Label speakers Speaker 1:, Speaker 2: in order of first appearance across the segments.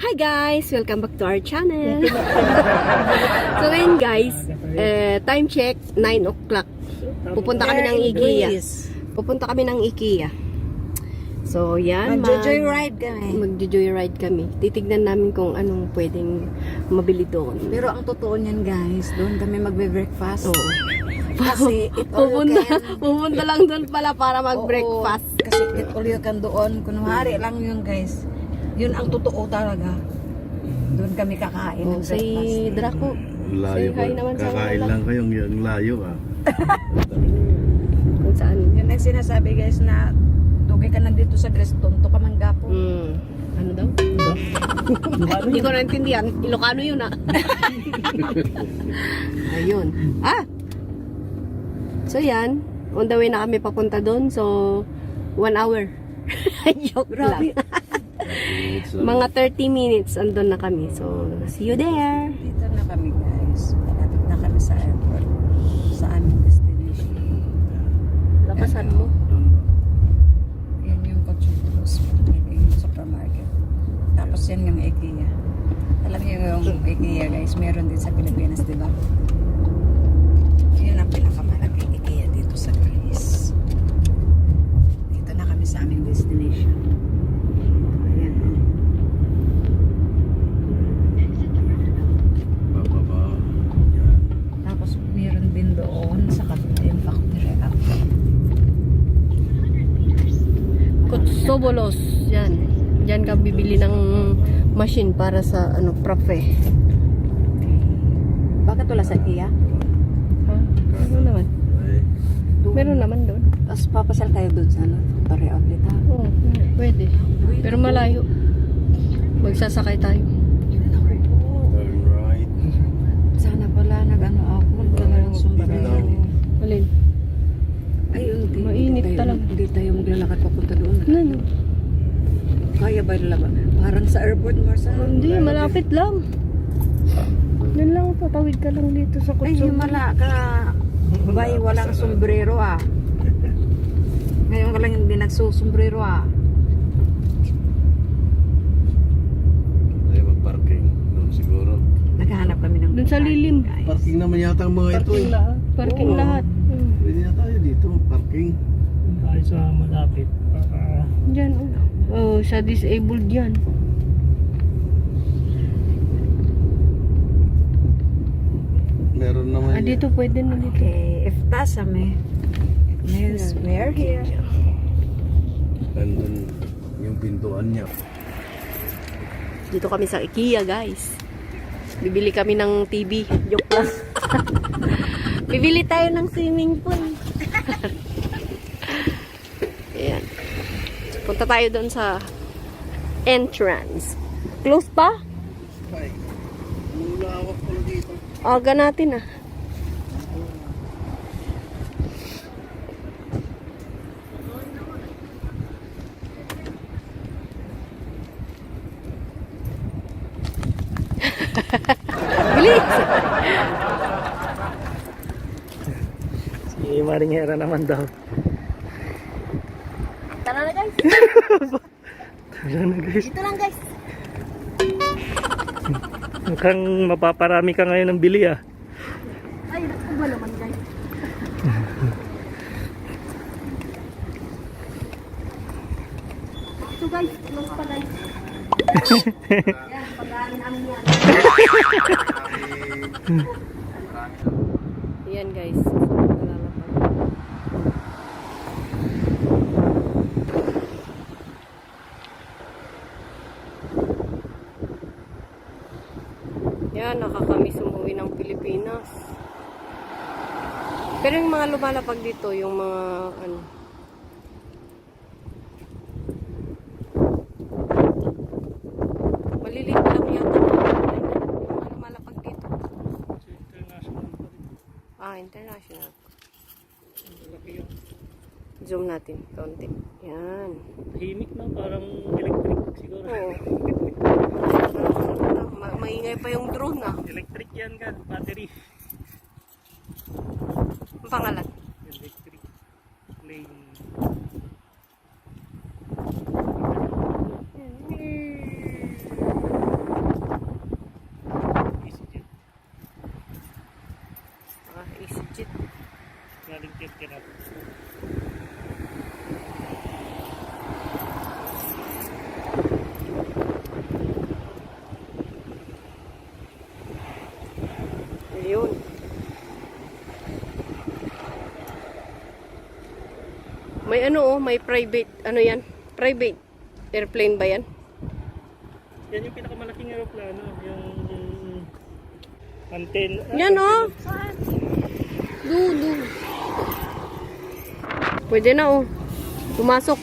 Speaker 1: Hi guys! Welcome back to our channel. so ngayon guys, eh, time check, 9 o'clock. Pupunta kami ng IKEA. Pupunta kami ng IKEA. So yan,
Speaker 2: Mag-joyride kami.
Speaker 1: Mag-joyride kami. Titignan namin kung anong pwedeng mabili doon.
Speaker 2: Pero ang totoo niyan guys, doon kami magbe-breakfast.
Speaker 1: Oo.
Speaker 2: Kasi it all you
Speaker 1: Pupunta,
Speaker 2: can.
Speaker 1: pupunta lang doon pala para mag-breakfast.
Speaker 2: Oo, kasi it all you can doon. Kunwari lang yun guys. Yun ang totoo talaga. Doon kami kakain
Speaker 1: Oh,
Speaker 2: ng
Speaker 1: si
Speaker 2: breakfast.
Speaker 1: Draco.
Speaker 3: Layo
Speaker 1: Say hi
Speaker 3: pa.
Speaker 1: naman sa
Speaker 3: Kakain lang kayong yung layo ah.
Speaker 1: Kung saan.
Speaker 2: Yun ang sinasabi guys na tugay ka nandito sa Greston, to ka manggapo.
Speaker 1: Hmm. Ano daw? Hindi ko naintindihan. Ilocano yun ah. Ayun. Ah! So yan. On the way na kami papunta doon. So, one hour. Joke lang.
Speaker 3: Uh,
Speaker 1: Mga 30 minutes andun na kami. So, see you there.
Speaker 2: Dito na kami guys. Malapit na kami sa airport. Sa aming destination.
Speaker 1: Lapasan mo.
Speaker 2: Yan yung Cochulos. Yung supermarket. Tapos yan yung IKEA. Alam niyo yung IKEA guys, meron din sa Pilipinas, di ba? Yun ang pinakamalaking IKEA dito sa Greece. Dito na kami sa aming destination. Ayan. oh.
Speaker 3: Bababa. Yan.
Speaker 2: Tapos meron din doon sa kabila yung factory up.
Speaker 1: Kutsobolos. Yan. Yan ka bibili ng machine para sa ano, profe.
Speaker 2: Bakit wala sa IKEA?
Speaker 1: Ha? Meron naman. Meron naman doon.
Speaker 2: Tapos papasal tayo doon sa ano, factory outlet ha?
Speaker 1: Oo, pwede. Pero malayo. Magsasakay tayo.
Speaker 2: Sana pala nag-ano ako, nagdala ng sombrero.
Speaker 1: Alin?
Speaker 2: Hindi tayo,
Speaker 1: talaga.
Speaker 2: Hindi tayo maglalakad papunta doon.
Speaker 1: Ano?
Speaker 2: Kaya ba nila ba? Parang sa airport, Marcel.
Speaker 1: Hindi, malapit lang. Yan lang, patawid ka lang dito sa
Speaker 2: Ay,
Speaker 1: kutso.
Speaker 2: himala ka. Bay, walang sombrero ah. Ngayon ka lang hindi nagsusombrero ah.
Speaker 3: Tayo mag-parking. Doon siguro.
Speaker 2: Naghahanap kami ng
Speaker 1: Dun sa lilim.
Speaker 3: Parking naman yata ang mga ito eh.
Speaker 1: Parking
Speaker 3: Oo.
Speaker 1: lahat.
Speaker 3: Pwede na tayo dito. Parking.
Speaker 4: tayo sa malapit para
Speaker 1: Diyan, oh. Oh, sa disabled yan.
Speaker 3: Meron naman
Speaker 1: Ah, dito pwede na dito.
Speaker 2: Okay, if tasame. It means we're here.
Speaker 3: Nandun yung pintuan niya.
Speaker 1: Dito kami sa IKEA, guys. Bibili kami ng TV. Joke lang. Bibili tayo ng swimming pool. Ayan. Punta tayo doon sa entrance. Close pa?
Speaker 3: Ay, ang lawak pala dito.
Speaker 1: Aga natin ah. Bilis!
Speaker 4: Si Maringera naman daw.
Speaker 1: Tara na guys!
Speaker 4: Tara na guys.
Speaker 1: Dito lang guys!
Speaker 4: Mukhang mapaparami ka ngayon ng bili ah.
Speaker 1: Ay, naku ba naman guys? So guys, close pa guys. Yan, pag-aaral namin yan. Yan guys. Yan, nakakamiss umuwi ng Pilipinas. Pero yung mga lumalapag dito, yung mga ano, maliliit lang yata. Yung mga lumalapag dito. Ah, international. Zoom natin, konti. Yan.
Speaker 4: Tahimik na, parang electric siguro.
Speaker 1: Oo. Ma- maingay pa yung drone ah.
Speaker 4: Electric yan ka, battery.
Speaker 1: Ang pangalan?
Speaker 4: Electric plane.
Speaker 1: May ano oh, may private, ano yan? Private airplane ba yan?
Speaker 4: Yan yung pinakamalaking aeroplano. Yung antenna.
Speaker 1: Yan oh. Du, du. Pwede na oh. Pumasok.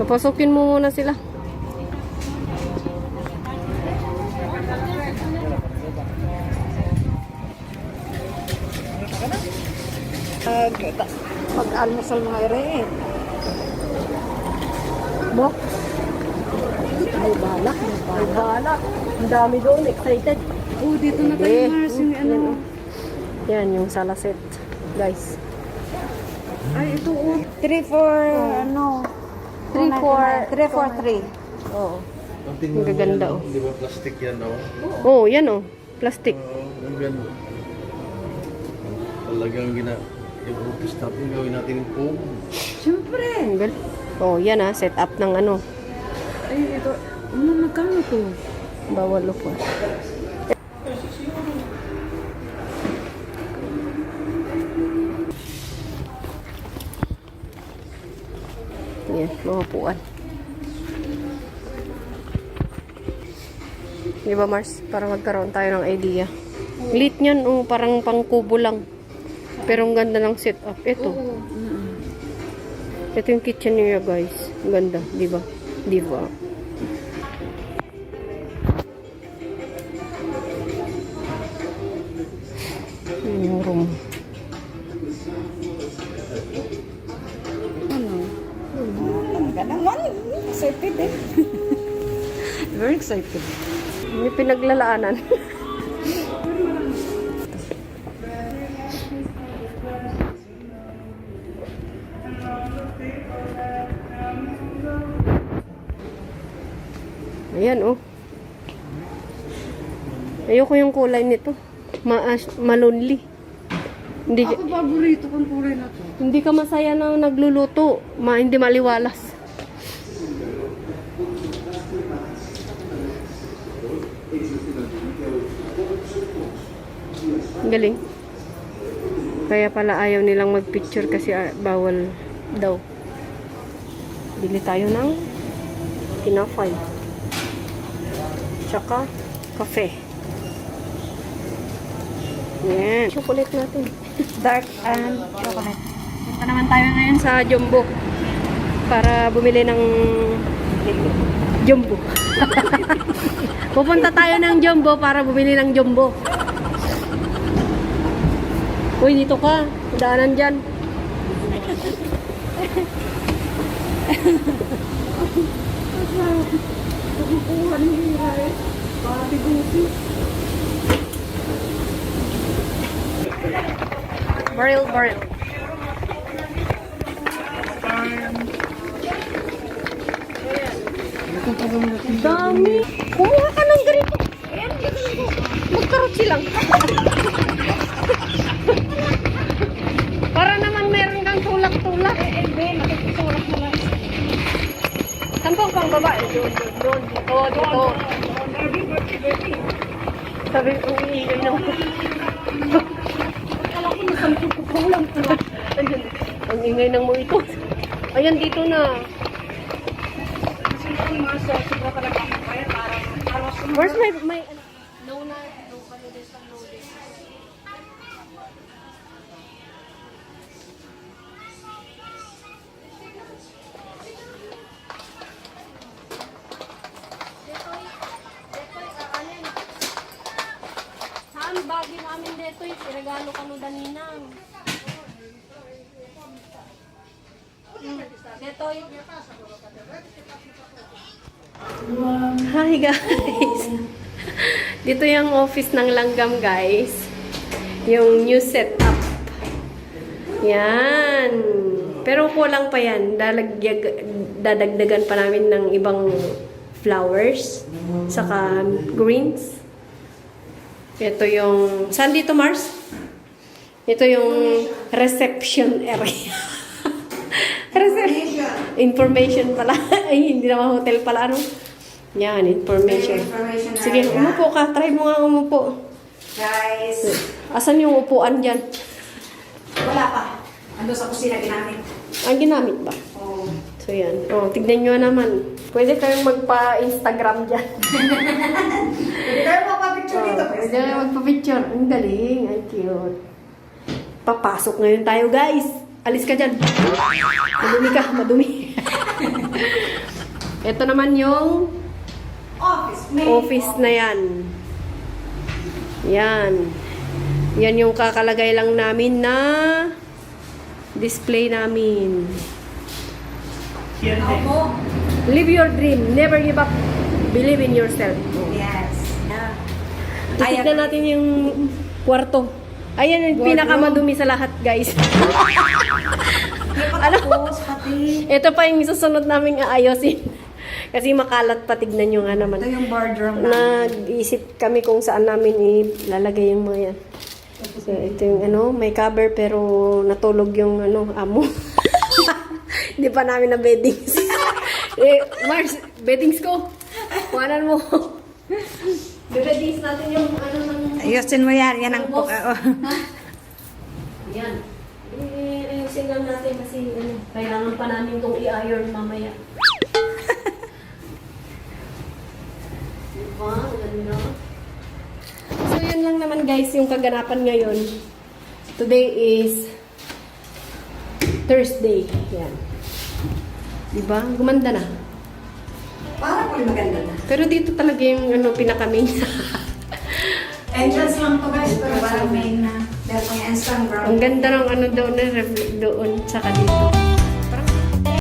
Speaker 1: Papasukin mo muna sila.
Speaker 2: Mag-almusal mga ere eh. Mo? May balak, may
Speaker 1: Ay, bahala. Ang dami doon, excited.
Speaker 2: Oh, dito na tayo,
Speaker 1: Eh,
Speaker 2: Mars, yung ano.
Speaker 1: Yan, yung salaset. Guys.
Speaker 2: Ay, ito oh. 3 for, ano?
Speaker 1: 3 for...
Speaker 2: 3 for 3.
Speaker 1: Oo.
Speaker 3: Ang tingnan
Speaker 1: Ang gaganda,
Speaker 3: yan,
Speaker 1: oh.
Speaker 3: Di ba plastic yan, no?
Speaker 1: Oh, yan oh. Plastic.
Speaker 3: Oo, ang ganda. Talagang gina... Yung office natin, gawin natin yung foam.
Speaker 2: Siyempre.
Speaker 1: Oh, yan ah. Set up ng ano.
Speaker 2: Ay, ito. Ano, magkano to?
Speaker 1: Bawal upo. Yan, mga upuan. Di ba Mars? Para magkaroon tayo ng idea. Lit niyan, oh, parang pangkubo lang. Pero ang ganda ng setup. Ito. Ito yung kitchen niya guys. Ang ganda, di ba? Di ba? Yun yung room.
Speaker 2: Ano? Talaga naman. Excited eh. Very excited.
Speaker 1: May pinaglalaanan. Ayan, oh. Ayoko yung kulay nito. Ma malonely. Hindi,
Speaker 2: Ako paborito kong kulay na to.
Speaker 1: hindi ka masaya na nagluluto. Ma, hindi maliwalas. Galing. Kaya pala ayaw nilang magpicture kasi ah, bawal daw. Bili tayo ng tinapay. Tsaka kafe. Yan. Chocolate natin.
Speaker 2: Dark and chocolate.
Speaker 1: Punta naman tayo ngayon sa Jumbo para bumili ng Jumbo. Pupunta tayo ng Jumbo para bumili ng Jumbo. Uy, dito ka. Daanan dyan. Barrel, barrel. Dami. Kumuha ka ng ganito. Ayan, ganito. Magkarotsi lang. Para naman meron kang tulak-tulak. Eh, eh, nakikitulak mo lang. Saan po ang pang babae? Doon, doon, dito. Sabi ko, iingay na ako. Akala ko nasampun ko pa lang pala. Ayun, ang ingay ng mga ito. Ayan, dito na. Where's my, my, Saan bagi namin dito yung regalo ka no daninang. Dito Hi guys! Dito yung office ng langgam guys. Yung new setup. Yan. Pero kulang pa yan. Dalagyag, dadagdagan pa namin ng ibang flowers. Saka greens. Ito yung... Saan dito, Mars? Ito yung reception area. reception. Information pala. Ay, hindi naman hotel pala. Ano? Yan, information.
Speaker 2: Information
Speaker 1: Sige,
Speaker 2: area.
Speaker 1: umupo ka. Try mo nga umupo.
Speaker 2: Guys,
Speaker 1: Asan yung upuan dyan?
Speaker 2: wala pa. Ando sa kusina ginamit.
Speaker 1: Ang ginamit ba?
Speaker 2: Oo.
Speaker 1: So yan. Oh, tignan nyo naman. Pwede kayong magpa-Instagram dyan.
Speaker 2: Pwede tayo magpa-picture dito.
Speaker 1: Oh, pwede kayong magpa-picture. Ang galing. Ay, cute. Papasok ngayon tayo, guys. Alis ka dyan. Madumi ka, madumi. Ito naman yung
Speaker 2: Office.
Speaker 1: Office na yan. Yan. Yan yung kakalagay lang namin na display namin.
Speaker 4: Yan.
Speaker 1: Live your dream. Never give up. Believe in yourself.
Speaker 2: Yes. Yeah.
Speaker 1: Titignan natin yung kwarto. Ayan yung pinakamadumi sa lahat, guys.
Speaker 2: Ano? pati.
Speaker 1: Ito pa yung susunod naming aayosin. Kasi makalat pa tignan nyo nga naman.
Speaker 2: Ito yung boardroom na.
Speaker 1: Nag-isip kami kung saan namin ilalagay yung mga yan. So, ito yung ano, may cover pero natulog yung ano, amo. Hindi pa namin na beddings. Eh, Mars, beddings ko. Kuhanan mo. Beddings natin yung ano ng...
Speaker 2: Ayusin mo yan. Yan ang...
Speaker 1: Boss.
Speaker 2: Uh,
Speaker 1: Yan. Eh, ayusin lang natin kasi ano, kailangan pa namin itong i-iron mamaya. diba? Ganda. So, yun lang naman guys yung kaganapan ngayon. Today is Thursday. Yan. Diba? Gumanda na.
Speaker 2: Parang may maganda na.
Speaker 1: Pero dito talaga yung ano, pinaka-main.
Speaker 2: Entrance lang to guys, pero parang main na. Dahil may instant brown.
Speaker 1: Ang ganda ng ano doon, na doon, tsaka dito.